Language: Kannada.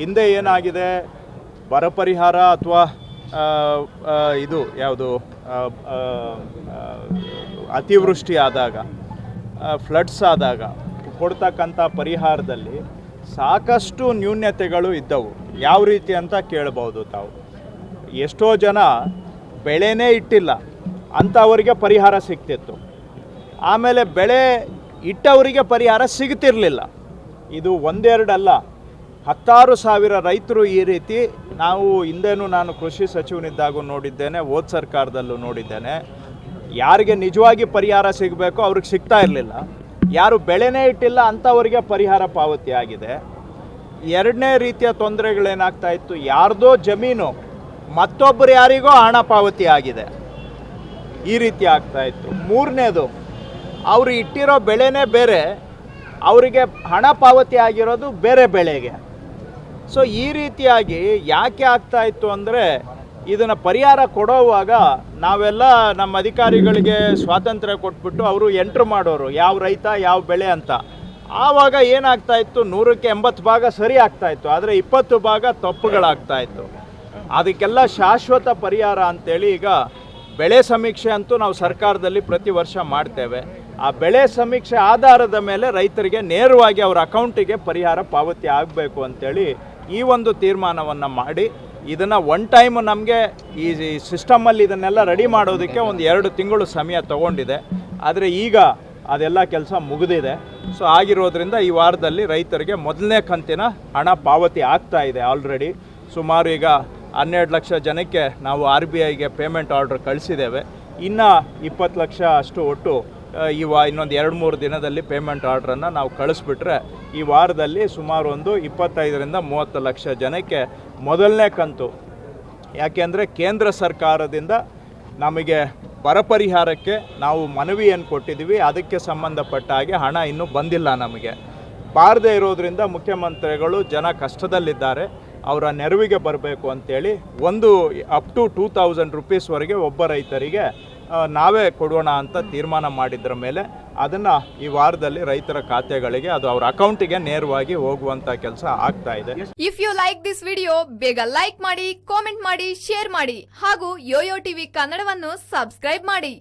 ಹಿಂದೆ ಏನಾಗಿದೆ? ಬರ ಪರಿಹಾರ ಅಥವಾ ಇದು ಯಾವುದು? ಅತಿವೃಷ್ಟಿ ಆದಾಗ ಫ್ಲಡ್ಸ್ ಆದಾಗ ಕೊಡ್ತಕ್ಕಂಥ ಪರಿಹಾರದಲ್ಲಿ ಸಾಕಷ್ಟು ನ್ಯೂನ್ಯತೆಗಳು ಇದ್ದವು. ಯಾವ ರೀತಿ ಅಂತ ಕೇಳ್ಬೋದು ತಾವು. ಎಷ್ಟೋ ಜನ ಬೆಳೆನೇ ಇಟ್ಟಿಲ್ಲ. ಅಂಥವರಿಗೆ ಪರಿಹಾರ ಸಿಗ್ತಿತ್ತು ಆಮೇಲೆ ಬೆಳೆ ಇಟ್ಟವರಿಗೆ ಪರಿಹಾರ ಸಿಗ್ತಿರಲಿಲ್ಲ. ಇದು ಒಂದೆರಡಲ್ಲ. ಹತ್ತಾರು ಸಾವಿರ ರೈತರು ಈ ರೀತಿ ನಾವು ಹಿಂದೆನೂ ನಾನು ಕೃಷಿ ಸಚಿವನಿದ್ದಾಗೂ ನೋಡಿದ್ದೇನೆ, ಹೋದ ಸರ್ಕಾರದಲ್ಲೂ ನೋಡಿದ್ದೇನೆ. ಯಾರಿಗೆ ನಿಜವಾಗಿ ಪರಿಹಾರ ಸಿಗಬೇಕು ಅವ್ರಿಗೆ ಸಿಗ್ತಾ ಇರಲಿಲ್ಲ. ಯಾರು ಬೆಳೆನೇ ಇಟ್ಟಿಲ್ಲ, ಅಂಥವರಿಗೆ ಪರಿಹಾರ ಪಾವತಿ ಆಗಿದೆ. ಎರಡನೇ ರೀತಿಯ ತೊಂದರೆಗಳೇನಾಗ್ತಾ ಇತ್ತು, ಯಾರ್ದೋ ಜಮೀನು ಮತ್ತೊಬ್ಬರು ಯಾರಿಗೋ ಹಣ ಪಾವತಿ ಆಗಿದೆ. ಈ ರೀತಿ ಆಗ್ತಾ ಇತ್ತು. ಮೂರನೇದು, ಅವರು ಇಟ್ಟಿರೋ ಬೆಳೆನೇ ಬೇರೆ, ಅವರಿಗೆ ಹಣ ಪಾವತಿ ಆಗಿರೋದು ಬೇರೆ ಬೆಳೆಗೆ. ಸೊ ಈ ರೀತಿಯಾಗಿ ಯಾಕೆ ಆಗ್ತಾ ಇತ್ತು ಅಂದರೆ ಇದನ್ನು ಪರಿಹಾರ ಕೊಡೋವಾಗ ನಾವೆಲ್ಲ ನಮ್ಮ ಅಧಿಕಾರಿಗಳಿಗೆ ಸ್ವಾತಂತ್ರ್ಯ ಕೊಟ್ಬಿಟ್ಟು ಅವರು ಎಂಟ್ರ್ ಮಾಡೋರು, ಯಾವ ರೈತ, ಯಾವ ಬೆಳೆ ಅಂತ. ಆವಾಗ ಏನಾಗ್ತಾ ಇತ್ತು? ನೂರಕ್ಕೆ ಎಂಬತ್ತು ಭಾಗ ಸರಿ ಆಗ್ತಾ ಇತ್ತು, ಆದರೆ ಇಪ್ಪತ್ತು ಭಾಗ ತಪ್ಪುಗಳಾಗ್ತಾ ಇತ್ತು. ಅದಕ್ಕೆಲ್ಲ ಶಾಶ್ವತ ಪರಿಹಾರ ಅಂತೇಳಿ ಈಗ ಬೆಳೆ ಸಮೀಕ್ಷೆ ಅಂತೂ ನಾವು ಸರ್ಕಾರದಲ್ಲಿ ಪ್ರತಿ ವರ್ಷ ಮಾಡ್ತೇವೆ. ಆ ಬೆಳೆ ಸಮೀಕ್ಷೆ ಆಧಾರದ ಮೇಲೆ ರೈತರಿಗೆ ನೇರವಾಗಿ ಅವರ ಅಕೌಂಟಿಗೆ ಪರಿಹಾರ ಪಾವತಿ ಆಗಬೇಕು ಅಂತೇಳಿ ಈ ಒಂದು ತೀರ್ಮಾನವನ್ನು ಮಾಡಿ, ಇದನ್ನು ಒನ್ ಟೈಮ್ ನಮಗೆ ಈ ಸಿಸ್ಟಮಲ್ಲಿ ಇದನ್ನೆಲ್ಲ ರೆಡಿ ಮಾಡೋದಕ್ಕೆ ಒಂದು ಎರಡು ತಿಂಗಳು ಸಮಯ ತಗೊಂಡಿದೆ. ಆದರೆ ಈಗ ಅದೆಲ್ಲ ಕೆಲಸ ಮುಗಿದಿದೆ. ಸೊ ಆಗಿರೋದ್ರಿಂದ ಈ ವಾರದಲ್ಲಿ ರೈತರಿಗೆ ಮೊದಲನೇ ಕಂತಿನ ಹಣ ಪಾವತಿ ಆಗ್ತಾ ಇದೆ ಆಲ್ರೆಡಿ ಸುಮಾರು ಈಗ ಹನ್ನೆರಡು ಲಕ್ಷ ಜನಕ್ಕೆ ನಾವು ಆರ್ ಬಿ ಐಗೆ ಪೇಮೆಂಟ್ ಆರ್ಡರ್ ಕಳಿಸಿದ್ದೇವೆ. ಇನ್ನು ಇಪ್ಪತ್ತು ಲಕ್ಷ ಅಷ್ಟು ಒಟ್ಟು ಆ, ಈ ವಾ ಇನ್ನೊಂದು ಎರಡು ಮೂರು ದಿನದಲ್ಲಿ ಪೇಮೆಂಟ್ ಆರ್ಡ್ರನ್ನು ನಾವು ಕಳಿಸ್ಬಿಟ್ರೆ ಈ ವಾರದಲ್ಲಿ ಸುಮಾರು ಒಂದು ಇಪ್ಪತ್ತೈದರಿಂದ ಮೂವತ್ತು ಲಕ್ಷ ಜನಕ್ಕೆ ಮೊದಲನೇ ಕಂತು. ಯಾಕೆಂದರೆ ಕೇಂದ್ರ ಸರ್ಕಾರದಿಂದ ನಮಗೆ ಬರ ಪರಿಹಾರಕ್ಕೆ ನಾವು ಮನವಿಯನ್ನು ಕೊಟ್ಟಿದ್ದೀವಿ. ಅದಕ್ಕೆ ಸಂಬಂಧಪಟ್ಟ ಹಾಗೆ ಹಣ ಇನ್ನೂ ಬಂದಿಲ್ಲ ನಮಗೆ. ಬಾರದೇ ಇರೋದರಿಂದ ಮುಖ್ಯಮಂತ್ರಿಗಳು ಜನ ಕಷ್ಟದಲ್ಲಿದ್ದಾರೆ. ಅವರ ನೆರವಿಗೆ ಬರಬೇಕು ಅಂತೇಳಿ ಒಂದು ಅಪ್ ಟು ಟೂ ತೌಸಂಡ್ ರುಪೀಸ್ವರೆಗೆ ಒಬ್ಬ ರೈತರಿಗೆ ನಾವೇ ಕೊಡೋಣ ಅಂತ ತೀರ್ಮಾನ ಮಾಡಿದ್ರ ಮೇಲೆ ಅದನ್ನು ಈ ವಾರದಲ್ಲಿ ರೈತರ ಖಾತೆಗಳಿಗೆ ಅದು ಅವರ ಅಕೌಂಟಿಗೆ ನೇರವಾಗಿ ಹೋಗುವಂತ ಕೆಲಸ ಆಗ್ತಾ ಇದೆ. If you like this video ಬೇಗ ಲೈಕ್ ಮಾಡಿ ಕಾಮೆಂಟ್ ಮಾಡಿ ಶೇರ್ ಮಾಡಿ ಹಾಗೂ ಯೋಯೋ ಟಿವಿ ಕನ್ನಡವನ್ನು ಸಬ್ಸ್ಕ್ರೈಬ್ ಮಾಡಿ.